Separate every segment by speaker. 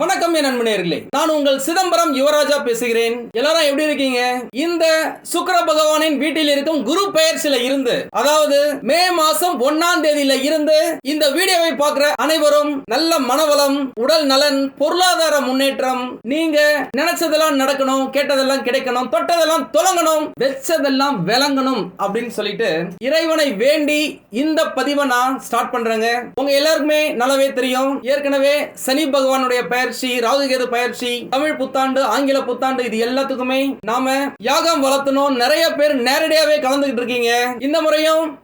Speaker 1: வணக்கம் என் நண்பனேர்களே நான் உங்கள் சிதம்பரம் யுவராஜா பேசுகிறேன். எல்லாரும் எப்படி இருக்கீங்க? இந்த சுக்கர பகவானின் வீட்டில் இருக்கும் குரு பெயர்ச்சியில இருந்து அதாவது மே மாசம் ஒன்னாம் தேதியில இருந்து இந்த வீடியோவை பார்க்கிற அனைவரும் நல்ல மனவளம் உடல் நலன் பொருளாதார முன்னேற்றம் நீங்க நினைச்சதெல்லாம் நடக்கணும் கேட்டதெல்லாம் கிடைக்கணும் தொட்டதெல்லாம் தொடங்கணும் வெச்சதெல்லாம் விளங்கணும் அப்படின்னு சொல்லிட்டு இறைவனை வேண்டி இந்த பதிவை நான் ஸ்டார்ட் பண்றேங்க. உங்க எல்லாருக்குமே நல்லாவே தெரியும். ஏற்கனவே சனி பகவானுடைய பயிற்சி ராகுகேது பயிற்சி தமிழ் புத்தாண்டு ஆங்கில புத்தாண்டு இது எல்லாத்துக்குமே நாம யாகம் வளர்த்தணும். நிறைய பேர் நேரடியாவே கலந்துகிட்டு இருக்கீங்க. இந்த முறையும்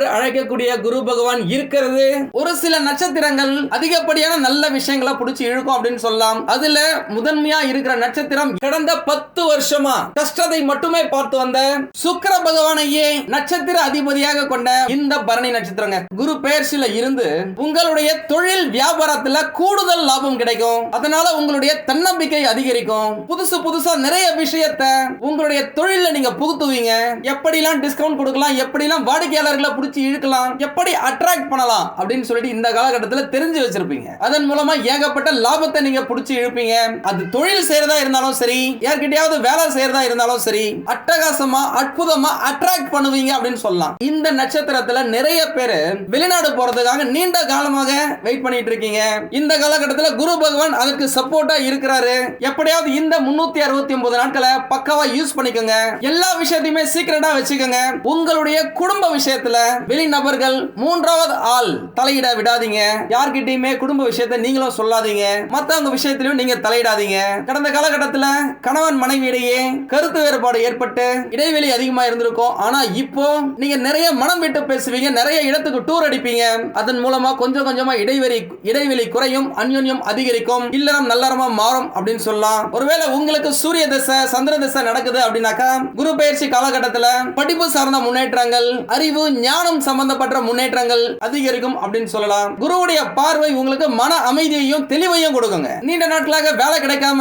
Speaker 1: அழைக்கக்கூடிய குரு பகவான் இருக்கிறது. ஒரு சில நட்சத்திரங்கள் அதிகப்படியான நல்ல விஷயங்களை பிடிச்சி இழுக்கும் அப்படின்னு சொல்லலாம். அதுல முதன்மையா இருக்கிற நட்சத்திரம் கடந்த பத்து வருஷமா கஷ்டத்தை மட்டுமே பார்த்து வந்த சுக்கர பகவானையே நட்சத்திர அதிபதியாக கொண்ட இந்த பரணி நட்சத்திரங்க. குரு பெயர்ச்சியில இருந்து உங்களுடைய தொழில் வியாபாரத்துல கூடுதல் லாபம் கிடைக்கும். அதனால உங்களுடைய தன்னம்பிக்கை அதிகரிக்கும். புதுசு புதுசா நிறைய விஷயத்த உங்களுடைய தொழில நீங்க புகுத்துவீங்க. எப்படிலாம் டிஸ்கவுண்ட் கொடுக்கலாம் எப்படிலாம் வாடிக்கையாளர்களை பிடிச்சி இழுக்கலாம் எப்படி அட்ராக்ட் பண்ணலாம் அப்படின்னு சொல்லிட்டு இந்த காலகட்டத்தில் தெரிஞ்சு வச்சிருப்பீங்க. அதன் மூலமா ஏகப்பட்ட லாபத்தை நீங்க பிடிச்சி இழுப்பீங்க. அது தொழில் செய்யறதா இருந்தாலும் சரி யார்கிட்டயாவது வேலை செய்யறதா இருந்தாலும் சரி அட்டகாசமா அற்புதமா அட்ராக்ட் பண்ணுவீங்க அப்படின்னு சொல்லலாம். இந்த நட்சத்திரத்துல நிறைய பேர் வெளிநாடு போறதுக்காக நீண்ட காலமாக வெயிட் பண்ணிட்டு இருக்கீங்க. இந்த காலகட்டத்தில் குரு பகவான் அதுக்கு சப்போர்ட்டா இருக்கிறாரு. எப்படியாவது இந்த முன்னூத்தி அறுபத்தி ஒன்பது நாட்களை பக்கவா யூஸ் பண்ணிக்கோங்க. எல்லா விஷயத்தையுமே சீக்கிரட்டா வச்சுக்கோங்க. உங்களுடைய குடும்ப விஷயத்துல வெளிநபர்கள் மூன்றாவது ஆள் தலையிட விடாதீங்க. யார்கிட்டயுமே குடும்ப விஷயத்த நீங்களும் சொல்லாதீங்க. மத்தவங்க விஷயத்திலும் நீங்க தலையிடாதீங்க. கடந்த காலகட்டத்தில் கணவன் மனைவியிடையே கருத்து வேறுபாடு ஏற்பட்டு இடைவெளி அதிகமா இருந்திருக்கும். ஆனா இப்போ நீங்க நிறைய மனம் விட்டு பேசுவீங்க. நிறைய இடத்துக்கு டூர் அடிப்பீங்க. அதன் மூலமா கொஞ்சம் கொஞ்சமா இடைவெளி இடைவெளி குறையும் அந்யோன்யம் அதிகரிக்கும். இல்லறம் நல்லறமா மாறும் அப்படின்னு சொல்லலாம். ஒருவேளை உங்களுக்கு சூரிய தசை சந்திர தசை நடக்குது அப்படின்னாக்கா குரு பயிற்சி காலகட்டத்தில் படிப்பு சார்ந்த முன்னேற்றங்கள் அறிவு தியானம் சம்பந்தப்பட்ட முன்னேற்றங்கள் அதிகரிக்கும் அப்படின்னு சொல்லலாம். குருவுடைய பார்வை உங்களுக்கு மன அமைதியையும் தெளிவையும் கொடுக்குங்க. நீண்ட நாட்களாக வேலை கிடைக்காம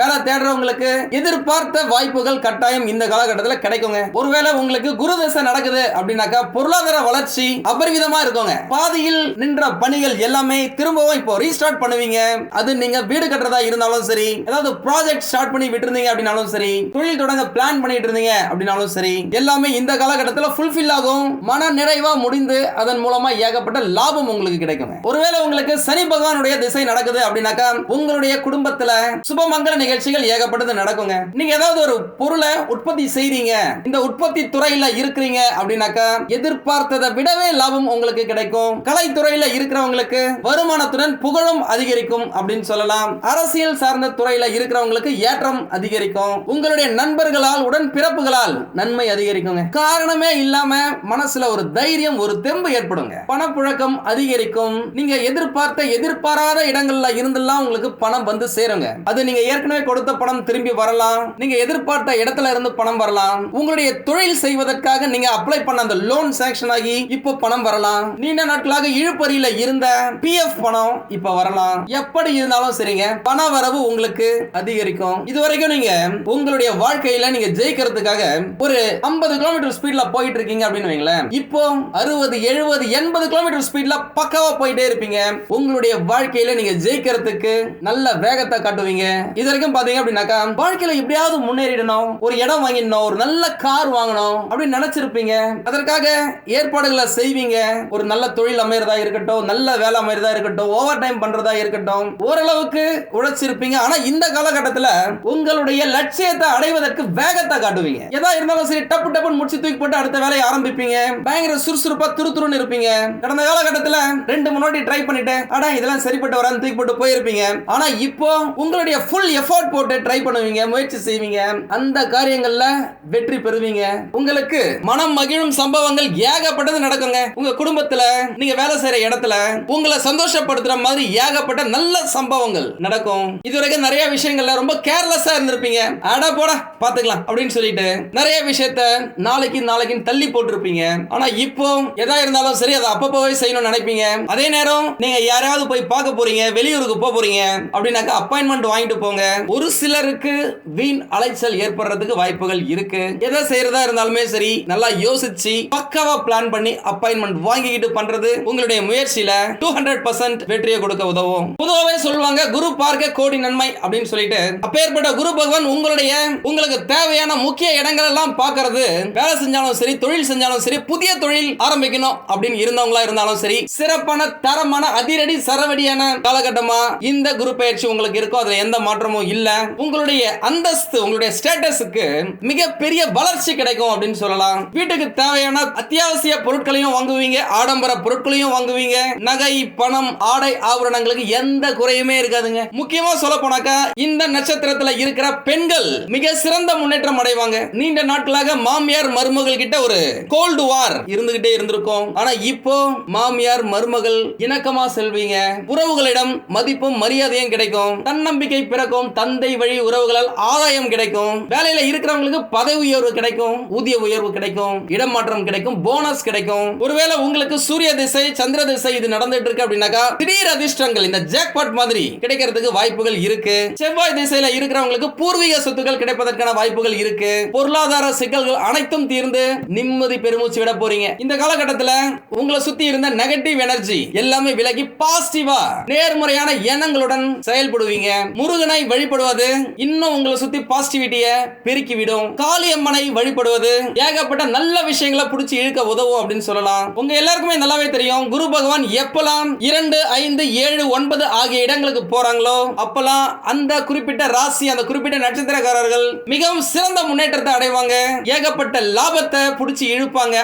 Speaker 1: வேலை தேடுறவங்களுக்கு எதிர்பார்த்த வாய்ப்புகள் கட்டாயம் இந்த காலகட்டத்தில் கிடைக்குங்க. ஒருவேளை உங்களுக்கு குரு தசை நடக்குது அப்படின்னாக்கா பொருளாதார வளர்ச்சி அபரிவிதமா இருக்குங்க. பாதியில் நின்ற பணிகள் எல்லாமே திரும்பவும் இப்போ ரீஸ்டார்ட் பண்ணுவீங்க. அது நீங்க வீடு கட்டுறதா இருந்தாலும் சரி ஏதாவது ப்ராஜெக்ட் ஸ்டார்ட் பண்ணி விட்டுருந்தீங்க அப்படின்னாலும் சரி தொழில் தொடங்க பிளான் பண்ணிட்டு இருந்தீங்க அப்படின்னாலும் சரி எல்லாமே இந்த காலகட்டத்தில் ஃபுல்ஃபில் ஆகும். மன நிறைவா முடிந்து அதன் மூலமா ஏகப்பட்ட லாபம் உங்களுக்கு கிடைக்குங்க ஒருவேளை உங்களுக்கு சனி பகவானுடைய திசை நடக்குது அப்படின்னாக்கா உங்களுடைய குடும்பத்துல சுபமங்கல நிகழ்ச்சிகள் ஏகப்பட்டது நடக்குங்க. நீங்க ஏதாவது ஒரு பொருளை உற்பத்தி செய்றீங்க இந்த உற்பத்தி துறையில இருக்கிறீங்க அப்படின்னாக்கா எதிர்பார்த்ததை விடவே லாபம் உங்களுக்கு கிடைக்கும். கலைத்துறையில இருக்கிறவங்களுக்கு வருமானத்துடன் புகழும் அதிகரிக்கும் அப்படின்னு சொல்லலாம். அரசியல் சார்ந்த துறையில இருக்கிறவங்களுக்கு ஏற்றம் அதிகரிக்கும். உங்களுடைய நண்பர்களால் உடன் பிறப்புகளால் நன்மை அதிகரிக்குங்க. காரணமே இல்லாம மனசுல ஒரு தைரியம் ஒரு தெம்பு ஏற்படுங்க. பணப்புழக்கம் அதிகரிக்கும். நீங்க எதிர்பார்த்த எதிர்பாராத இடங்கள்ல இருந்தெல்லாம் உங்களுக்கு பணம் வந்து சேருங்க. அது நீங்க ஏற்கனவே கொடுத்த பணம் திரும்பி வரலாம். நீங்க எதிர்பார்த்த இடத்துல இருந்து பணம் வரலாம். உங்களுடைய தொழில் செய்வதற்காக நீங்க அப்ளை பண்ண அந்த லோன் சாங்ஷன் ஆகி இப்போ பணம் வரலாம். நீண்ட நாட்களாக இழுப்பறியில இருந்த பிஎஃப் பணம் இப்ப வரலாம். எப்படி இருந்தாலும் சரிங்க. பண வரவு உங்களுக்கு அதிகரிக்கும். இதுவரைக்கும் நீங்க உங்களுடைய வாழ்க்கையில நீங்க ஜெயிக்கிறதுக்காக ஒரு 50 கிலோமீட்டர் ஸ்பீட்ல போயிட்டு இருக்கீங்க அப்படின்னு வைங்களேன். இப்போ அறுபது எழுபது எண்பது கிலோமீட்டர் ஸ்பீட்ல பக்காவா போயிட்டே இருப்பீங்க. உங்களுடைய வாழ்க்கையில நீங்க ஜெயிக்கிறதுக்கு நல்ல வேகத்தை காட்டுவீங்க. இது வரைக்கும் பாத்தீங்க அப்படின்னாக்கா வாழ்க்கையில எப்படியாவது முன்னேறிடணும் ஒரு இடம் வாங்கிடணும் ஒரு நல்ல கார் வாங்கணும் அப்படின்னு நினைச்சிருப்பீங்க. அதற்காக ஏற்பாடுகளை செய்வீங்க. ஒரு நல்ல தொழில் அமையறதா இருக்கட்டும் நல்ல வேலை அமையறதா இருக்கட்டும் ஓவர் டைம் பண்றதா இருக்கட்டும் ஓரளவுக்கு உழைச்சிருப்பீங்க. ஆனா இந்த காலகட்டத்தில் உங்களுடைய லட்சியத்தை அடைவதற்கு வேகத்தை காட்டுவீங்க. எதா இருந்தாலும் சரி டப்பு டப்புன்னு முடிச்சு தூக்கி போட்டு அடுத்த வேலையை ஆரம்பிப்பீங்க. பயங்கர சுறுசுறுப்பா துருதுருன்னு இருப்பீங்க. கடந்த காலகட்டத்துல ரெண்டு முன்னாடி ட்ரை பண்ணிட்டேன். ஆனா இதெல்லாம் சரிப்பட்டு வரான்னு தூக்கி போட்டு போயிருப்பீங்க. ஆனா இப்போ உங்களுடைய ஃபுல் எஃபோர்ட் போட்டு ட்ரை பண்ணுவீங்க முயற்சி செய்வீங்க. அந்த காரியங்கள்ல வெற்றி பெறுவீங்க. உங்களுக்கு மனம் மகிழும் சம்பவங்கள் ஏகப்பட்டது நடக்குங்க. உங்க குடும்பத்துல நீங்க வேலை செய்யற இடத்துல உங்களை சந்தோஷப்படுத்துற மாதிரி ஏகப்பட்ட நல்ல சம்பவங்கள் நடக்கும். இதுவரைக்கும் நிறைய விஷயங்கள்ல ரொம்ப கேர்லெஸ்ஸா இருந்திருப்பீங்க. அட போடா பாத்துக்கலாம் அப்படின்னு சொல்லிட்டு நிறைய விஷயத்த நாளைக்கு நாளைக்கு தள்ளி போட்டிருப்பீங்க. ஆனா இப்போ எதா இருந்தாலும் சரி அதை அப்பப்போவே செய்யணும்னு நினைப்பீங்க. அதே நேரம் நீங்க யாராவது போய் பார்க்க போறீங்க வெளியூருக்கு போக போறீங்க அப்படின்னாக்கா அப்பாயின்மெண்ட் வாங்கிட்டு போங்க. ஒரு சிலருக்கு வீண் அலைச்சல் ஏற்படுறதுக்கு வாய்ப்புகள் இருக்கு. எதை செய்யறதா இருந்தாலுமே சரி நல்லா யோசிச்சு பக்காவா பிளான் பண்ணி அப்பாயின்மெண்ட் வாங்கிக்கிட்டு பண்றது உங்களுடைய முயற்சியில டூ ஹண்ட்ரட் பர்சன்ட் வெற்றியை கொடுக்க உதவும். பொதுவாகவே சொல்லுவாங்க குரு பார்க்க கோடி நன்மை அப்படின்னு சொல்லிட்டு. அப்பேற்பட்ட குரு பகவான் உங்களுடைய உங்களுக்கு தேவையான முக்கிய இடங்கள் எல்லாம் பார்க்கறது. வேலை செஞ்சாலும் சரி தொழில் செஞ்சாலும் சரி புதிய தொழில் ஆரம்பிக்கணும் அப்படின்னு இருந்தவங்களா இருந்தாலும் சரி சிறப்பான தரமான அதிரடி சரவடியான காலகட்டமா இந்த குரு பயிற்சி உங்களுக்கு இருக்கும் அதுல எந்த மாற்றமும் இல்ல. உங்களுடைய அந்தஸ்து உங்களுடைய ஸ்டேட்டஸுக்கு மிகப்பெரிய வளர்ச்சி கிடைக்கும் அப்படின்னு சொல்லலாம். வீட்டுக்கு தேவையான அத்தியாவசிய பொருட்களையும் வாங்குவீங்க ஆடம்பர பொருட்களையும் வாங்குவீங்க. நகை பணம் ஆடை ஆபரணங்களுக்கு எந்த குறையுமே இருக்காதுங்க. முக்கியமா சொல்ல போனாக்கா இந்த நட்சத்திரத்துல இருக்கிற பெண்கள் மிக சிறந்த முன்னேற்றம் அடைவாங்க. நீண்ட நாட்களாக மாமியார் மருமகள் கிட்ட ஒரு கோல்டு வார் இருந்துகிட்டே இருந்திருக்கும். ஆனா இப்போ மாமியார் மருமகள் இணக்கமா செல்வீங்க. உறவுகளிடம் மதிப்பும் மரியாதையும் கிடைக்கும். தன்னம்பிக்கை பிறக்கும். தந்தை வழி உறவுகளால் ஆதாயம் கிடைக்கும். வேலையில இருக்கிறவங்களுக்கு பதவி உயர்வு கிடைக்கும். ஊதிய உயர்வு கிடைக்கும். இடமாற்றம் கிடைக்கும். போனஸ் கிடைக்கும். ஒருவேளை உங்களுக்கு சூரிய திசை சந்திர திசை இது நடந்துட்டு இருக்கு அப்படின்னாக்கா திடீர் அதிர்ஷ்டங்கள் இந்த ஜாக்பாட் மாதிரி கிடைக்கிறதுக்கு வாய்ப்புகள் இருக்கு. செவ்வாய் திசையில இருக்கிறவங்களுக்கு பூர்வீக சொத்துக்கள் கிடைப்பதற்கான வாய்ப்புகள் இருக்கு. பொருளாதார சிக்கல்கள் அனைத்தும் தீர்ந்து நிம்மதி பெருமூச்சு விட போறீங்க. இந்த காலகட்டத்துல உங்களை சுத்தி இருந்த நெகட்டிவ் எனர்ஜி எல்லாமே விலகி பாசிட்டிவா நேர்மறையான எண்ணங்களுடன் செயல்படுவீங்க. முருகனை வழிபடுவது இன்னும் உங்களை சுத்தி பாசிட்டிவிட்டிய பெருக்கி விடும் காளியம்மனை வழிபடுவது ஏகப்பட்ட நல்ல விஷயங்களை பிடிச்சி இழுக்க உதவும் அப்படின்னு சொல்லலாம். உங்க எல்லாருக்குமே நல்லாவே தெரியும். குரு பகவான் எப்பெல்லாம் இரண்டு ஐந்து ஏழு ஒன்பது ஆகிய இடங்களுக்கு போறாங்களோ அப்பெல்லாம் அந்த குறிப்பிட்ட ராசி அந்த குறிப்பிட்ட நட்சத்திரக்காரர்கள் மிகவும் சிறந்த முன்னேற்றத்தை அடைவாங்க. ஏகப்பட்ட லாபத்தை பிடிச்சி இழுப்பாங்க.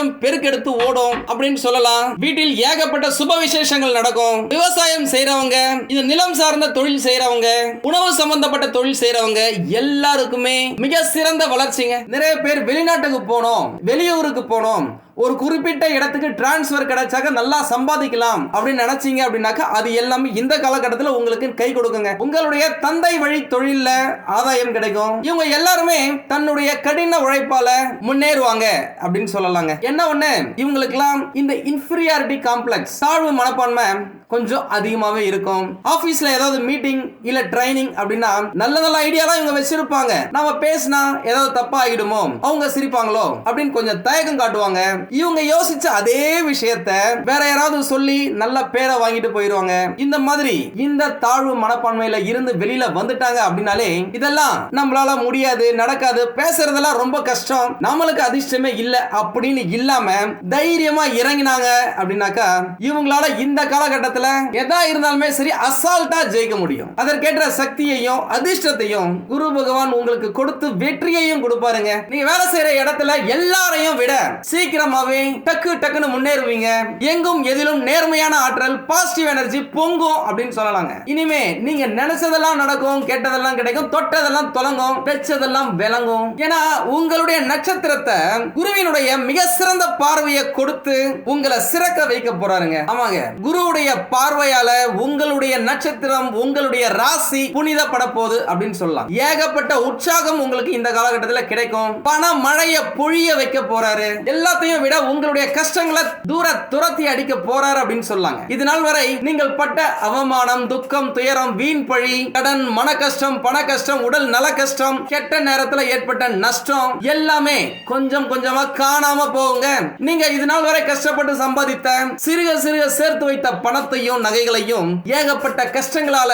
Speaker 1: அதிர்ஷ்டம் பெருக்கெடுத்து ஓடும் அப்படின்னு சொல்லலாம். வீட்டில் ஏகப்பட்ட சுப விசேஷங்கள் நடக்கும். விவசாயம் செய்யறவங்க இந்த நிலம் சார்ந்த தொழில் செய்யறவங்க உணவு சம்பந்தப்பட்ட தொழில் செய்றவங்க எல்லாருக்குமே மிக சிறந்த வளர்ச்சிங்க. நிறைய பேர் வெளிநாட்டுக்கு போனோம் வெளியூருக்கு போனோம். ஒரு குறிப்பிட்ட இடத்துக்கு டிரான்ஸ்ஃபர் கிடைச்சாக்க நல்லா சம்பாதிக்கலாம் அப்படின்னு நினைச்சீங்க அப்படின்னாக்கா அது எல்லாமே இந்த காலகட்டத்தில் உங்களுக்கு கை கொடுக்குங்க. உங்களுடைய தந்தை வழி தொழிலில் ஆதாயம் கிடைக்கும். இவங்க எல்லாருமே தன்னுடைய கடின உழைப்பால முன்னேறுவாங்க அப்படின்னு சொல்லலாங்க. என்ன ஒண்ணு? இவங்களுக்கெல்லாம் இந்த இன்ஃபீரியாரிட்டி காம்ப்ளெக்ஸ் தாழ்வு மனப்பான்மை கொஞ்சம் அதிகமாகவே இருக்கும். ஆஃபீஸில் ஏதாவது மீட்டிங் இல்லை ட்ரைனிங் அப்படின்னா நல்ல நல்ல ஐடியாலாம் இவங்க வச்சிருப்பாங்க. நம்ம பேசினா ஏதாவது தப்பா ஆகிடுமோ அவங்க சிரிப்பாங்களோ? அப்படின்னு கொஞ்சம் தயக்கம் காட்டுவாங்க. இவங்க யோசிச்ச அதே விஷயத்த வேற யாராவது சொல்லி நல்ல பேரை வாங்கிட்டு போயிருவாங்க. இந்த மாதிரி இந்த தாழ்வு மனப்பான்மையில இருந்து வெளியில வந்துட்டாங்க அப்படின்னாலே இதெல்லாம் நம்மளால முடியாது நடக்காது பேசுறதெல்லாம் ரொம்ப கஷ்டம். நம்மளுக்கு அதிர்ஷ்டமே இல்ல அப்படின்னு இல்லாம தைரியமா இறங்கினாங்க அப்படின்னாக்கா இவங்களால இந்த காலகட்டத்தில் காலகட்டத்துல எதா இருந்தாலுமே சரி அசால்ட்டா ஜெயிக்க முடியும். அதற்கேற்ற சக்தியையும் அதிர்ஷ்டத்தையும் குரு பகவான் உங்களுக்கு கொடுத்து வெற்றியையும் கொடுப்பாருங்க. நீங்க வேலை செய்யற இடத்துல எல்லாரையும் விட சீக்கிரமாவே டக்கு டக்குன்னு முன்னேறுவீங்க. எங்கும் எதிலும் நேர்மையான ஆற்றல் பாசிட்டிவ் எனர்ஜி பொங்கும் அப்படின்னு சொல்லலாங்க. இனிமே நீங்க நினைச்சதெல்லாம் நடக்கும் கேட்டதெல்லாம் கிடைக்கும் தொட்டதெல்லாம் தொடங்கும் பெற்றதெல்லாம் விளங்கும். ஏன்னா உங்களுடைய நட்சத்திரத்தை குருவினுடைய மிக சிறந்த பார்வையை கொடுத்து உங்களை சிறக்க வைக்க போறாருங்க. ஆமாங்க. குருவுடைய பார்வையால உங்களுடைய நட்சத்திரம் உங்களுடைய ராசி புனிதப்பட போகுது அப்படின்னு சொல்லலாம். ஏகப்பட்ட உற்சாகம் உங்களுக்கு இந்த காலகட்டத்தில் கிடைக்கும். பண மழைய பொழிய வைக்க போறாரு. எல்லாத்தையும் விட உங்களுடைய கஷ்டங்களை தூர துரத்தி அடிக்க போறாரு அப்படின்னு சொல்லாங்க. இது நாள் வரை நீங்கள் பட்ட அவமானம் துக்கம் துயரம் வீண் பழி கடன் மன கஷ்டம் பண கஷ்டம் உடல் நல கஷ்டம் கெட்ட நேரத்தில் ஏற்பட்ட நஷ்டம் எல்லாமே கொஞ்சம் கொஞ்சமா காணாம போகுங்க. நீங்க இது நாள் வரை கஷ்டப்பட்டு சம்பாதித்த சிறுக சிறுக சேர்த்து வைத்த பணத்தை பொருளையும் நகைகளையும் ஏகப்பட்ட கஷ்டங்களால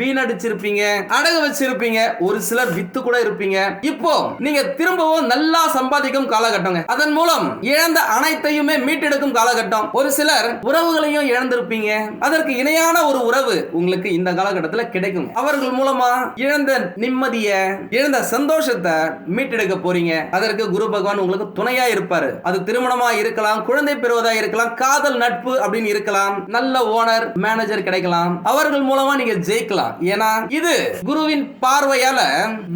Speaker 1: வீணடிச்சிருப்பீங்க அடகு வச்சிருப்பீங்க. ஒரு சிலர் வித்து கூட இருப்பீங்க. இப்போ நீங்க திரும்பவும் நல்லா சம்பாதிக்கும் காலகட்டங்க. அதன் மூலம் இழந்த அனைத்தையுமே மீட்டெடுக்கும் காலகட்டம். ஒரு சிலர் உறவுகளையும் இழந்திருப்பீங்க. அதற்கு இணையான ஒரு உறவு உங்களுக்கு இந்த காலகட்டத்தில் கிடைக்கும். அவர்கள் மூலமா இழந்த நிம்மதிய இழந்த சந்தோஷத்தை மீட்டெடுக்க போறீங்க. அதற்கு குரு பகவான் உங்களுக்கு துணையா இருப்பாரு. அது திருமணமா இருக்கலாம் குழந்தை பெறுவதா இருக்கலாம் காதல் நட்பு அப்படின்னு இருக்கலாம். நல்ல ஓனர் மேனேஜர் கிடைக்கலாம். அவர்கள் மூலமா நீங்க ஜெயிக்கலாம். ஏன்னா இது குருவின் பார்வையால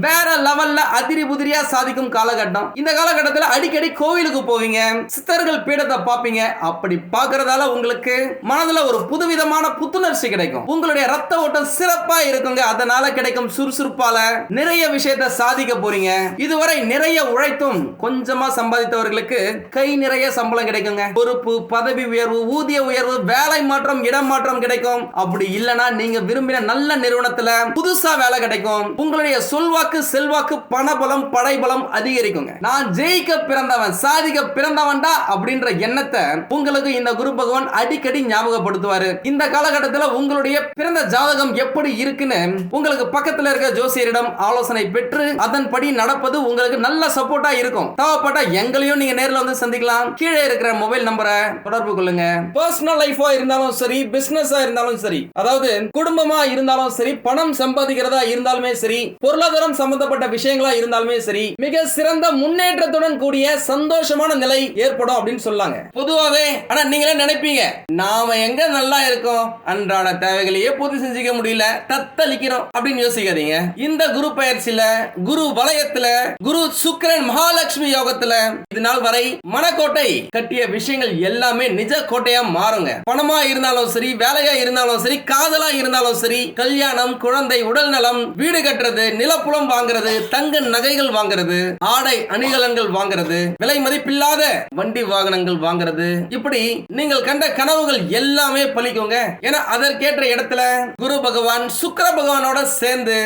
Speaker 1: வேற லெவல்ல அதிரி புதிரியா சாதிக்கும் காலகட்டம். இந்த காலகட்டத்தில் அடிக்கடி கோவிலுக்கு போவீங்க. சித்தர்கள் பீடத்தை பார்ப்பீங்க. அப்படி பார்க்கறதால உங்களுக்கு மனதுல ஒரு புதுவிதமான புத்துணர்ச்சி கிடைக்கும். உங்களுடைய ரத்த ஓட்டம் சிறப்பா இருக்குங்க. அதனால கிடைக்கும் சுறுசுறுப்பால நிறைய விஷயத்தை சாதிக்க போறீங்க. இதுவரை நிறைய உழைத்தும் கொஞ்சமா சம்பாதித்தவர்களுக்கு கை நிறைய சம்பளம் கிடைக்குங்க. பொறுப்பு பதவி உயர்வு ஊதிய உயர்வு வேலை மாற்றம் இடம் மாற்றம் கிடைக்கும். அப்படி இல்லனா நீங்க விரும்பின நல்ல நிறுவனத்துல புதுசா வேலை கிடைக்கும். உங்களுடைய சொல்வாக்கு செல்வாக்கு பணபலம் படைபலம் அதிகரிக்குங்க. நான் ஜெயிக்க பிறந்தவன் சாதிக்க பிறந்தவன்டா அப்படின்ற எண்ணத்தை உங்களுக்கு இந்த குரு பகவான் அடிக்கடி ஞாபகப்படுத்துவாரு. இந்த காலகட்டத்தில் உங்களுடைய பிறந்த ஜாதகம் எப்படி இருக்குன்னு உங்களுக்கு பக்கத்துல இருக்க ஜோசியரிடம் ஆலோசனை பெற்று அதன்படி நடப்பது உங்களுக்கு நல்ல சப்போர்ட்டா இருக்கும். தேவைப்பட்டா எங்களையும் நீங்க நேரில் வந்து சந்திக்கலாம். கீழே இருக்கிற மொபைல் நம்பரை தொடர்பு கொள்ளுங்க. பர்சனல் லைஃபா இருந்தாலும் சரி சரி பிசினஸா இருந்தாலும் சரி அதாவது குடும்பமா இருந்தாலும் சரி பணம் சம்பாதிக்கிறதா இருந்தாலுமே சரி பொருளாதாரம் சம்பந்தப்பட்ட விஷயங்களா இருந்தாலுமே சரி மிக சிறந்த முன்னேற்றத்துடன் கூடிய சந்தோஷமான நிலை ஏற்படும் அப்படின்னு சொல்லாங்க. பொதுவாவே ஆனா நீங்களே நினைப்பீங்க? நாம எங்க நல்லா இருக்கோம்? அன்றாட தேவைகளையே பூர்த்தி செஞ்சுக்க முடியல தத்தளிக்கிறோம் அப்படின்னு யோசிக்காதீங்க. இந்த குரு பயிற்சியில குரு வலயத்துல குரு சுக்கரன் மகாலட்சுமி யோகத்துல இது நாள் வரை மனக்கோட்டை கட்டிய விஷயங்கள் எல்லாமே நிஜ கோட்டையா மாறுங்க. பணமா இருந்தாலும் சரி வேலையா இருந்தாலும் சரி காதலா இருந்தாலும் சரி கல்யாணம் குழந்தை உடல் நலம் வீடு கட்டுறது நிலப்புலம் வாங்குறது தங்க நகைகள் வாங்குறது ஆடை அணிகலன்கள் வாங்குறது விலை மதிப்பில்லாத வண்டி வாகனங்கள் வாங்குறது. இப்படி நீங்கள் கண்ட கனவுகள் எல்லாமே பலிக்குங்க ஏன்னா அதற்கேற்ற இடத்துல குரு பகவான் சுக்கர பகவானோட சேர்ந்து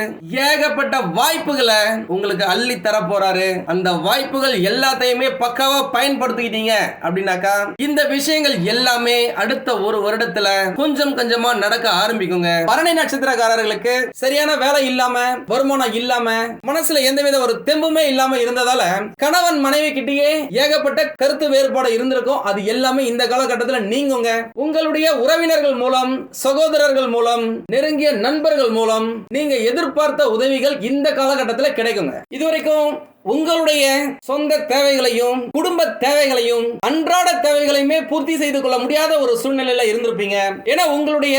Speaker 1: ஏகப்பட்ட வாய்ப்புகளை உங்களுக்கு அள்ளி தர போறாரு அந்த வாய்ப்புகள் எல்லாத்தையுமே பக்காவா பயன்படுத்திக்கிட்டீங்க அப்படின்னாக்கா இந்த விஷயங்கள் எல்லாமே அடுத்த ஒரு வருடத்துல கொஞ்சம் கொஞ்சமா நடக்க ஆரம்பிக்குங்க. பரணி நட்சத்திரக்காரர்களுக்கு சரியான வேலை இல்லாம வருமானம் இல்லாம மனசுல எந்தவித ஒரு தெம்புமே இல்லாம இருந்ததால கணவன் மனைவி கிட்டேயே ஏகப்பட்ட கருத்து வேறுபாடு இருந்திருக்கும். அது எல்லாமே இந்த காலகட்டத்தில் நீங்குங்க. உங்களுடைய உறவினர்கள் மூலம் சகோதரர்கள் மூலம் நெருங்கிய நண்பர்கள் மூலம் நீங்க எதிர்பார்த்த உதவிகள் இந்த காலகட்டத்தில் கிடைக்குங்க. இதுவரைக்கும் உங்களுடைய சொந்த தேவைகளையும் குடும்ப தேவைகளையும் அன்றாட தேவைகளையுமே பூர்த்தி செய்து கொள்ள முடியாத ஒரு சூழ்நிலையில இருந்திருப்பீங்க. ஏன்னா உங்களுடைய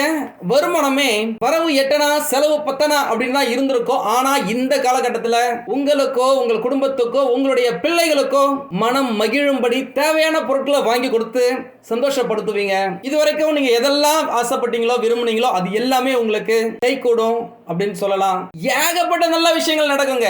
Speaker 1: வருமானமே வரவு எட்டனா செலவு பத்தனா அப்படின்னு தான் இருந்திருக்கும் ஆனா இந்த காலகட்டத்தில் உங்களுக்கோ உங்கள் குடும்பத்துக்கோ உங்களுடைய பிள்ளைகளுக்கோ மனம் மகிழும்படி தேவையான பொருட்களை வாங்கி கொடுத்து சந்தோஷப்படுத்துவீங்க. இது வரைக்கும் நீங்க எதெல்லாம் ஆசைப்பட்டீங்களோ விரும்புனீங்களோ அது எல்லாமே உங்களுக்கு கை கூடும் அப்படின்னு சொல்லலாம். ஏகப்பட்ட நல்ல விஷயங்கள் நடக்குங்க.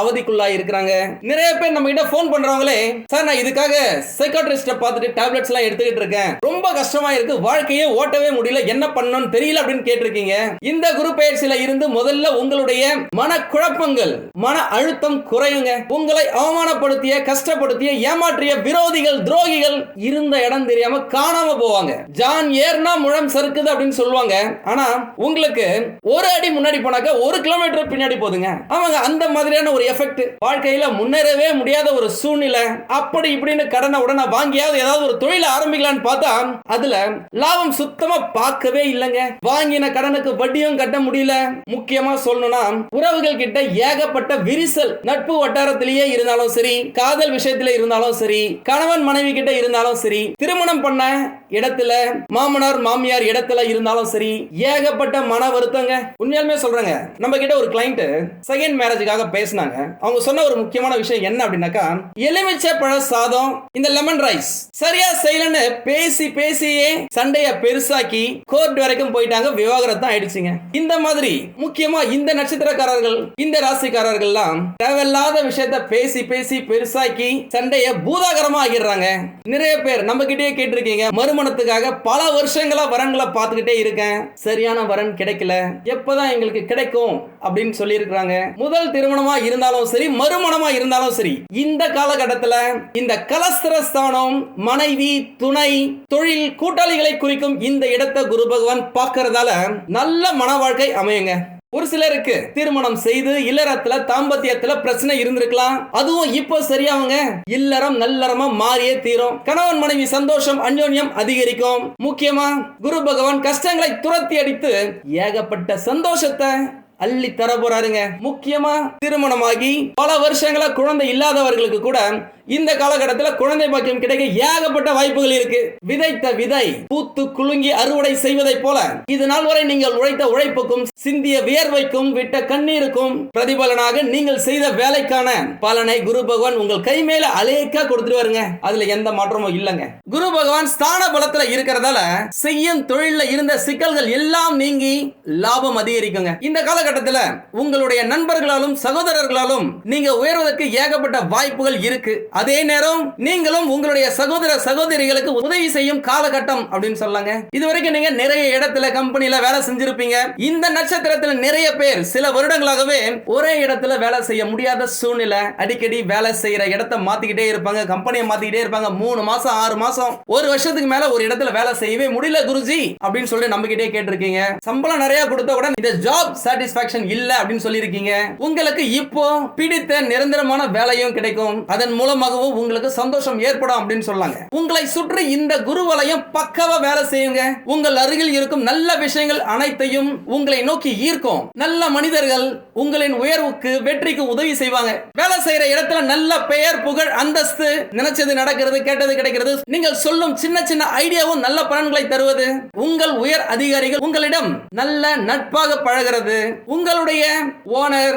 Speaker 1: அவதிக்குள்ளா இருக்கிறாங்க. நிறைய பேர் நம்ம கிட்ட போன் பண்றவங்களே சார் நான் இதுக்காக சைக்காட்ரிஸ்ட பார்த்துட்டு டேப்லெட்ஸ் எல்லாம் எடுத்துக்கிட்டு இருக்கேன். ரொம்ப கஷ்டமா இருக்கு. வாழ்க்கையே ஓட்டவே முடியல. என்ன பண்ணணும்னு தெரியல அப்படின்னு கேட்டிருக்கீங்க. இந்த குரு பயிற்சியில இருந்து முதல்ல உங்களுடைய மன குழப்பங்கள் மன அழுத்தம் குறையுங்க. உங்களை அவமானப்படுத்திய கஷ்டப்படுத்திய ஏமாற்றிய விரோதிகள் துரோகிகள் இருந்த இடம் தெரியாம காணாம போவாங்க. ஜான் ஏர்னா முழம் சறுக்குது அப்படின்னு சொல்லுவாங்க. ஆனா உங்களுக்கு ஒரு அடி முன்னாடி போனாக்க ஒரு கிலோமீட்டர் பின்னாடி போதுங்க. அவங்க அந்த மாதிரியான ஒரு எஃபெக்ட் வாழ்க்கையில முன்னேறவே முடியாத ஒரு சூழ்நிலை. அப்படி இப்படின்னு கடனை உடனே வாங்கியாவது ஏதாவது ஒரு தொழில ஆரம்பிக்கலாம்னு பார்த்தா அதுல லாபம் சுத்தமா பார்க்கவே இல்லைங்க. வாங்கின கடனுக்கு வட்டியும் கட்ட முடியல. முக்கியமா சொல்லணும்னா உறவுகள் கிட்ட ஏகப்பட்ட விரிசல். நட்பு வட்டாரத்திலேயே இருந்தாலும் சரி காதல் விஷயத்துல இருந்தாலும் சரி கணவன் மனைவி கிட்ட இருந்தாலும் சரி திருமணம் பண்ண இடத்துல மாமனார் மாமியார் இடத்துல இருந்தாலும் சரி ஏகப்பட்ட மன வருத்தங்க. உண்மையாலுமே சொல்றேங்க நம்ம கிட்ட ஒரு கிளைண்ட் செகண்ட் மேரேஜுக்காக பேசினாங்க. அவங்க சொன்ன ஒரு முக்கியமான விஷயம் என்ன அப்படின்னாக்கா எலுமிச்சை பழ சாதம் இந்த லெமன் ரைஸ் சரியா செய்யலன்னு பேசி பேசியே சண்டைய பெருசாக்கி கோர்ட் வரைக்கும் போயிட்டாங்க விவாகரத்து ஆயிடுச்சுங்க. இந்த மாதிரி முக்கியமா இந்த நட்சத்திரக்காரர்கள் இந்த ராசிக்காரர்கள்லாம் தேவையில்லாத விஷயத்த பேசி பேசி பெருசாக்கி சண்டைய பூதாகரமா ஆகிடுறாங்க. நிறைய பேர் நம்ம கிட்டேயே கேட்டிருக்கீங்க திருமணத்துக்காக பல வருஷங்களா வரன்களை பார்த்துக்கிட்டே இருக்கேன். சரியான வரன் கிடைக்கல. எப்பதான் எங்களுக்கு கிடைக்கும் அப்படின்னு சொல்லி இருக்கிறாங்க முதல் திருமணமா இருந்தாலும் சரி மறுமணமா இருந்தாலும் சரி இந்த காலகட்டத்தில் இந்த கலஸ்திரஸ்தானம் மனைவி துணை தொழில் கூட்டாளிகளை குறிக்கும் இந்த இடத்தை குரு பகவான் பார்க்கறதால நல்ல மன வாழ்க்கை அமையுங்க. ஒரு சிலருக்கு திருமணம் செய்து இல்லறத்துல தாம்பத்தியத்துல பிரச்சனை இருந்திருக்கலாம். அதுவும் இப்போ சரியாவுங்க. இல்லறம் நல்லறமா மாறியே தீரும். கணவன் மனைவி சந்தோஷம் அந்யோன்யம் அதிகரிக்கும். முக்கியமா குரு பகவான் கஷ்டங்களை துரத்தி அடித்து ஏகப்பட்ட சந்தோஷத்தை அள்ளி தர போறாருங்க முக்கியமா திருமணமாகி பல வருஷங்களா குழந்தை இல்லாதவர்களுக்கு கூட இந்த காலகட்டத்தில் குழந்தை பாக்கியம் கிடைக்க ஏகப்பட்ட வாய்ப்புகள் இருக்கு. விதைத்த விதை பூத்து குலுங்கி அறுவடை செய்வதை போல இது நாள் வரை நீங்கள் உழைத்த உழைப்புக்கும் சிந்திய வியர்வைக்கும் விட்ட கண்ணீருக்கும் பிரதிபலனாக நீங்கள் செய்த வேலைக்கான பலனை குரு பகவான் உங்கள் கை மேல அலேக்கா கொடுத்துருவாருங்க. அதுல எந்த மாற்றமும் இல்லைங்க. குரு பகவான் ஸ்தான பலத்துல இருக்கிறதால செய்யும் தொழில்ல இருந்த சிக்கல்கள் எல்லாம் நீங்கி லாபம் அதிகரிக்குங்க. இந்த காலகட்டத்தில் உங்களுடைய நண்பர்களாலும் சகோதரர்களாலும் நீங்க உயர்வதற்கு ஏகப்பட்ட வாய்ப்புகள் இருக்கு. அதே நேரம் நீங்களும் உங்களுடைய சகோதர சகோதரிகளுக்கு உதவி செய்யும் காலகட்டம் அப்படின்னு சொல்லாங்க. இதுவரைக்கும் நீங்க நிறைய இடத்துல கம்பெனில வேலை செஞ்சிருப்பீங்க. இந்த நட்சத்திரத்துல நிறைய பேர் சில வருடங்களாகவே ஒரே இடத்துல வேலை செய்ய முடியாத சூழ்நிலை. அடிக்கடி வேலை செய்யற இடத்த மாத்திக்கிட்டே இருப்பாங்க. கம்பெனியை மாத்திக்கிட்டே இருப்பாங்க. மூணு மாசம் ஆறு மாசம் ஒரு வருஷத்துக்கு மேல ஒரு இடத்துல வேலை செய்யவே முடியல குருஜி அப்படின்னு சொல்லிட்டு நம்பிக்கிட்டே கேட்டிருக்கீங்க. சம்பளம் நிறைய கொடுத்த கூட இந்த ஜாப் சாட்டிஸ்பாக்சன் இல்ல அப்படின்னு சொல்லியிருக்கீங்க. உங்களுக்கு இப்போ பிடித்த நிரந்தரமான வேலையும் கிடைக்கும். அதன் மூலம் மூலமாகவும் உங்களுக்கு சந்தோஷம் ஏற்படும் அப்படின்னு சொல்லாங்க உங்களை சுற்றி இந்த குரு வலயம் பக்கவா வேலை செய்யுங்க. உங்கள் அருகில் இருக்கும் நல்ல விஷயங்கள் அனைத்தையும் உங்களை நோக்கி ஈர்க்கும். நல்ல மனிதர்கள் உங்களின் உயர்வுக்கு வெற்றிக்கு உதவி செய்வாங்க. வேலை செய்யற இடத்துல நல்ல பெயர் புகழ் அந்தஸ்து நினைச்சது நடக்கிறது கேட்டது கிடைக்கிறது. நீங்கள் சொல்லும் சின்ன சின்ன ஐடியாவும் நல்ல பலன்களை தருவது. உங்கள் உயர் அதிகாரிகள் உங்களிடம் நல்ல நட்பாக பழகிறது. உங்களுடைய ஓனர்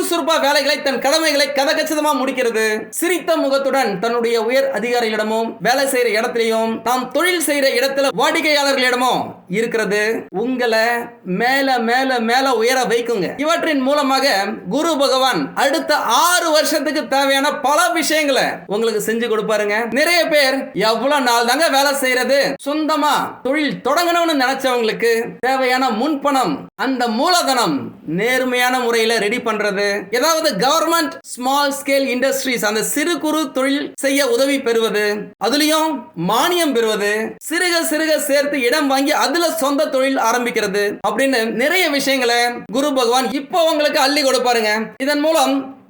Speaker 1: சுறுசுறுப்பா வேலைகளை தன் கடமைகளை கதகச்சிதமா முடிக்கிறது. சிரித்த முகத்துடன் தன்னுடைய உயர் அதிகாரிகளிடமும் வேலை செய்யற இடத்திலையும் தாம் தொழில் செய்யற இடத்துல வாடிக்கையாளர்களிடமும் இருக்கிறது. உங்களை மேல மேல மேல உயர வைக்குங்க. இவற்றின் மூலமாக குரு பகவான் அடுத்த ஆறு வருஷத்துக்கு தேவையான பல விஷயங்களை உங்களுக்கு செஞ்சு கொடுப்பாருங்க. நிறைய பேர் எவ்வளவு நாள் தாங்க வேலை செய்யறது சொந்தமா தொழில் தொடங்கணும்னு நினைச்சவங்களுக்கு தேவையான முன்பணம் அந்த மூலதனம் நேர்மையான முறையில ரெடி பண்றது. ஏதாவது கவர்மெண்ட் ஸ்மால் ஸ்கேல் இண்டஸ்ட்ரீஸ் அந்த சிறு குறு தொழில் செய்ய உதவி பெறுவது அதுலயும் மானியம் பெறுவது சிறுக சிறுக சேர்த்து இடம் வாங்கி அதுல சொந்த தொழில் ஆரம்பிக்கிறது அப்படின்னு நிறைய விஷயங்களை குரு பகவான் இப்போ உங்களுக்கு அள்ளி கொடுப்பாருங்க. இதன் மூலம்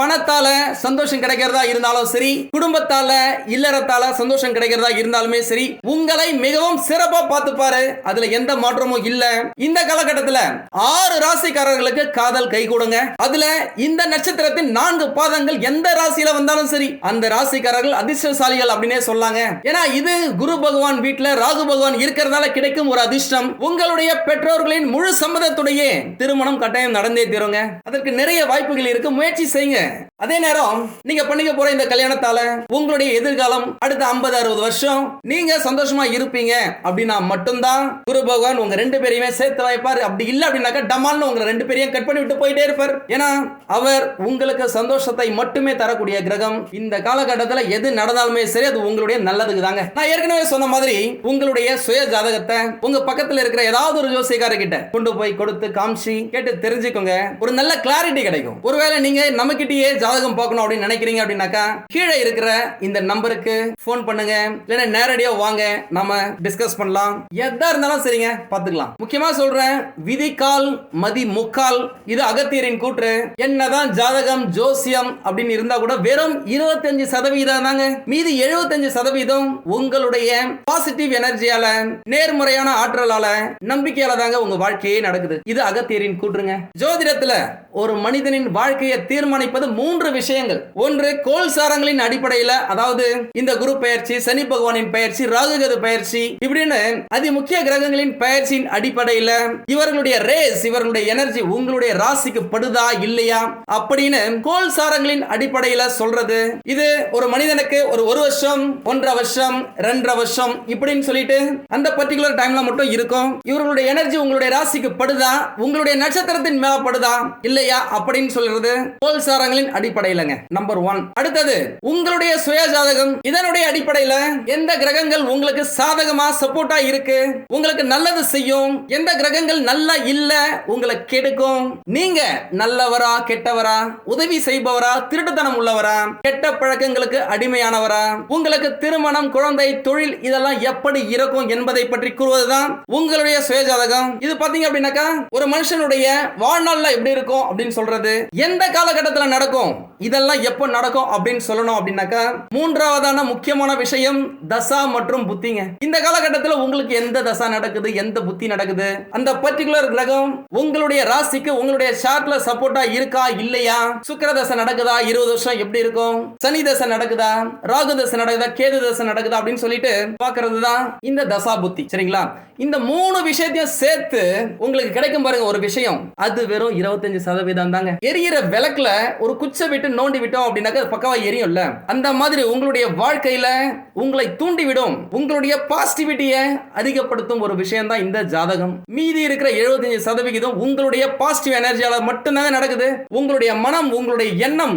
Speaker 1: பணத்தால சந்தோஷம் கிடைக்கிறதா இருந்தாலும் சரி குடும்பத்தால இல்லறத்தால சந்தோஷம் கிடைக்கிறதா இருந்தாலுமே சரி உங்களை மிகவும் சிறப்பா பார்த்துப்பாரு. அதுல எந்த மாற்றமும் இல்ல. இந்த காலகட்டத்துல ஆறு ராசிக்காரர்களுக்கு காதல் கை கொடுங்க. அதுல இந்த நட்சத்திரத்தின் நான்கு பாதங்கள் எந்த ராசியில வந்தாலும் சரி அந்த ராசிக்காரர்கள் அதிர்ஷ்டசாலிகள் அப்படின்னே சொல்லாங்க. ஏன்னா இது குரு பகவான் வீட்டுல ராகு பகவான் இருக்கிறதால கிடைக்கும் ஒரு அதிர்ஷ்டம். உங்களுடைய பெற்றோர்களின் முழு சம்மதத்துடைய திருமணம் கட்டாயம் நடந்தே தீருங்க. அதற்கு நிறைய வாய்ப்புகள் இருக்கு. முயற்சி செய்யுங்க. அதே நேரம் நீங்க பண்ணிக்க போற இந்த கல்யாணத்தால உங்களுடைய எதிர்காலம் அடுத்த ஐம்பது அறுபது வருஷம் நீங்க சந்தோஷமா இருப்பீங்க. அப்படின்னா மட்டும்தான் குரு பகவான் உங்க ரெண்டு பேரையுமே சேர்த்து வைப்பார். அப்படி இல்ல அப்படின்னாக்கா டமால்னு உங்க ரெண்டு பேரையும் கட் பண்ணி விட்டு போயிட்டே இருப்பார். ஏன்னா அவர் உங்களுக்கு சந்தோஷத்தை மட்டுமே தரக்கூடிய கிரகம். இந்த காலகட்டத்தில் எது நடந்தாலுமே சரி அது உங்களுடைய நல்லதுக்கு தாங்க. நான் ஏற்கனவே சொன்ன மாதிரி உங்களுடைய சுய ஜாதகத்தை உங்க பக்கத்தில் இருக்கிற ஏதாவது ஒரு ஜோசியக்கார கிட்ட கொண்டு போய் கொடுத்து காமிச்சு கேட்டு தெரிஞ்சுக்கோங்க. ஒரு நல்ல கிளாரிட்டி கிடைக்கும். ஒருவேளை நீங்க நம்மகிட்டயே ஜாதகம் பார்க்கணும் அப்படின்னு நினைக்கிறீங்க அப்படின்னாக்கா கீழே இருக்கிற இந்த நம்பருக்கு ஃபோன் பண்ணுங்க. இல்லைன்னா நேரடியா வாங்க. நாம டிஸ்கஸ் பண்ணலாம். எதா இருந்தாலும் சரிங்க பார்த்துக்கலாம். முக்கியமா சொல்றேன் விதிக்கால் மதி முக்கால் இது அகத்தியரின் கூற்று. என்னதான் ஜாதகம் ஜோசியம் அப்படின்னு இருந்தா கூட வெறும் இருபத்தஞ்சு சதவீதம் தாங்க. மீதி எழுபத்தஞ்சு சதவீதம் உங்களுடைய பாசிட்டிவ் எனர்ஜியால நேர்மறையான ஆற்றலால நம்பிக்கையால தாங்க உங்க வாழ்க்கையே நடக்குது. இது அகத்தியரின் கூற்றுங்க. ஜோதிடத்துல ஒரு மனிதனின் வாழ்க்கையை தீர்மானிப்பது அதாவது மூன்று விஷயங்கள். ஒன்று கோல் சாரங்களின் அடிப்படையில அதாவது இந்த குரு பயிற்சி சனி பகவானின் பயிற்சி ராகுகது பயிற்சி இப்படின்னு அதி முக்கிய கிரகங்களின் பயிற்சியின் அடிப்படையில இவர்களுடைய ரேஸ் இவர்களுடைய எனர்ஜி உங்களுடைய ராசிக்கு படுதா இல்லையா அப்படின்னு கோல் சாரங்களின் அடிப்படையில சொல்றது. இது ஒரு மனிதனுக்கு ஒரு ஒரு வருஷம் ஒன்றரை வருஷம் ரெண்டரை வருஷம் இப்படின்னு சொல்லிட்டு அந்த பர்டிகுலர் டைம்ல மட்டும் இருக்கும். இவர்களுடைய எனர்ஜி உங்களுடைய ராசிக்கு படுதா உங்களுடைய நட்சத்திரத்தின் மேல படுதா இல்லையா அப்படின்னு சொல்றது. கோல் சாரங்கள் சாரங்களின் அடிப்படையிலங்க. நம்பர் ஒன் அடுத்தது உங்களுடைய சுய ஜாதகம் இதனுடைய அடிப்படையில எந்த கிரகங்கள் உங்களுக்கு சாதகமா சப்போர்ட்டா இருக்கு? உங்களுக்கு நல்லது செய்யும். எந்த கிரகங்கள் நல்லா இல்ல உங்களை கெடுக்கும். நீங்க நல்லவரா கெட்டவரா உதவி செய்பவரா திருட்டுத்தனம் உள்ளவரா கெட்ட பழக்கங்களுக்கு அடிமையானவரா உங்களுக்கு திருமணம் குழந்தை தொழில் இதெல்லாம் எப்படி இருக்கும் என்பதை பற்றி கூறுவதுதான் உங்களுடைய சுய ஜாதகம் இது பாத்தீங்க அப்படின்னாக்கா ஒரு மனுஷனுடைய வாழ்நாள்ல எப்படி இருக்கும் அப்படின்னு சொல்றது எந்த காலகட்டத்தில் நடக்கும் நடக்கும்? இதெல்லாம் எப்போ நடக்கும் அப்படின்னு சொல்லணும் அப்படின்னாக்கா மூன்றாவதான முக்கியமான விஷயம் தசா மற்றும் புத்திங்க. இந்த காலகட்டத்தில் உங்களுக்கு எந்த தசா நடக்குது? எந்த புத்தி நடக்குது? அந்த பர்டிகுலர் கிரகம் உங்களுடைய ராசிக்கு உங்களுடைய சார்ட்ல சப்போர்ட்டா இருக்கா? இல்லையா? சுக்கர தசை நடக்குதா? இருபது வருஷம் எப்படி இருக்கும்? சனி தசை நடக்குதா? ராகு தசை நடக்குதா? கேது தசை நடக்குதா? அப்படின்னு சொல்லிட்டு பாக்குறது தான் இந்த தசா புத்தி. சரிங்களா? இந்த மூணு விஷயத்தையும் சேர்த்து உங்களுக்கு கிடைக்கும் பாருங்க ஒரு விஷயம். அது வெறும் இருபத்தஞ்சு சதவீதம் தாங்க. எரியிற விளக்குல ஒரு குச்சை விட்டு நோண்டி விட்டோம் அப்படின்னாக்க பக்கவா எரியும்ல. அந்த மாதிரி உங்களுடைய வாழ்க்கையில உங்களை தூண்டிவிடும். உங்களுடைய பாசிட்டிவிட்டியை அதிகப்படுத்தும் ஒரு விஷயம் தான் இந்த ஜாதகம். மீதி இருக்கிற 75% சதவிகிதம் உங்களுடைய பாசிட்டிவ் எனர்ஜியால மட்டும்தாங்க நடக்குது. உங்களுடைய மனம் உங்களுடைய எண்ணம்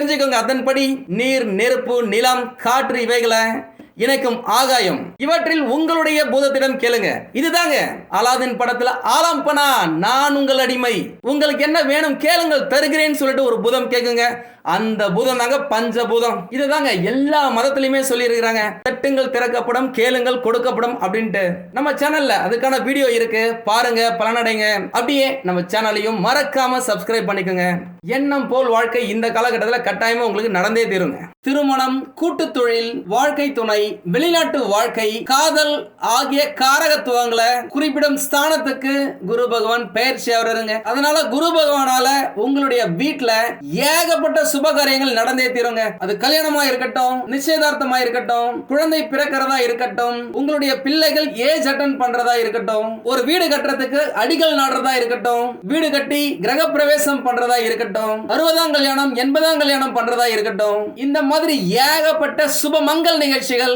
Speaker 1: தெரிஞ்சுக்கோங்க அதன்படி நீர் நெருப்பு நிலம் காற்று இவைகளை இணைக்கும் ஆகாயம். இவற்றில் உங்களுடைய பூதத்திடம் கேளுங்க. இதுதாங்க. அலாதின் படத்துல ஆலாம் பனா நான் உங்கள் அடிமை. உங்களுக்கு என்ன வேணும் கேளுங்கள் தருகிறேன்னு சொல்லிட்டு ஒரு பூதம் கேக்குங்க. அந்த பூதம் தாங்க பஞ்சபூதம். இதுதாங்க எல்லா மதத்திலையுமே சொல்லி இருக்கிறாங்க தட்டுங்கள் திறக்கப்படும் கேளுங்கள் கொடுக்கப்படும் அப்படின்ட்டு. நம்ம சேனல்ல அதுக்கான வீடியோ இருக்கு. பாருங்க பலனடைங்க. அப்படியே நம்ம சேனலையும் மறக்காம சப்ஸ்கிரைப் பண்ணிக்கோங்க. எண்ணம் போல் வாழ்க்கை இந்த காலகட்டத்தில் கட்டாயமா உங்களுக்கு நடந்தே தீருங்க. திருமணம் கூட்டு தொழில் வாழ்க்கை துணை வெளிநாட்டு வாழ்க்கை காதல் ஆகிய காரகத்துவங்களை குறிப்பிடும் ஸ்தானத்துக்கு குரு பகவான் பெயர்ச்சி அவருங்க அதனால குரு பகவானால உங்களுடைய வீட்டுல ஏகப்பட்ட சுப காரியங்கள் நடந்தே தீருங்க. அது கல்யாணமா இருக்கட்டும் நிச்சயதார்த்தமா இருக்கட்டும் குழந்தை பிறக்கிறதா இருக்கட்டும் உங்களுடைய பிள்ளைகள் ஏஜ் அட்டன் பண்றதா இருக்கட்டும் ஒரு வீடு கட்டுறதுக்கு அடிகள் நாடுறதா இருக்கட்டும் வீடு கட்டி கிரக பிரவேசம் பண்றதா இருக்கட்டும் அறுபதாம் கல்யாணம் எண்பதாம் கல்யாணம் பண்றதா இருக்கட்டும் இந்த மாதிரி ஏகப்பட்ட சுப மங்கள் நிகழ்ச்சிகள்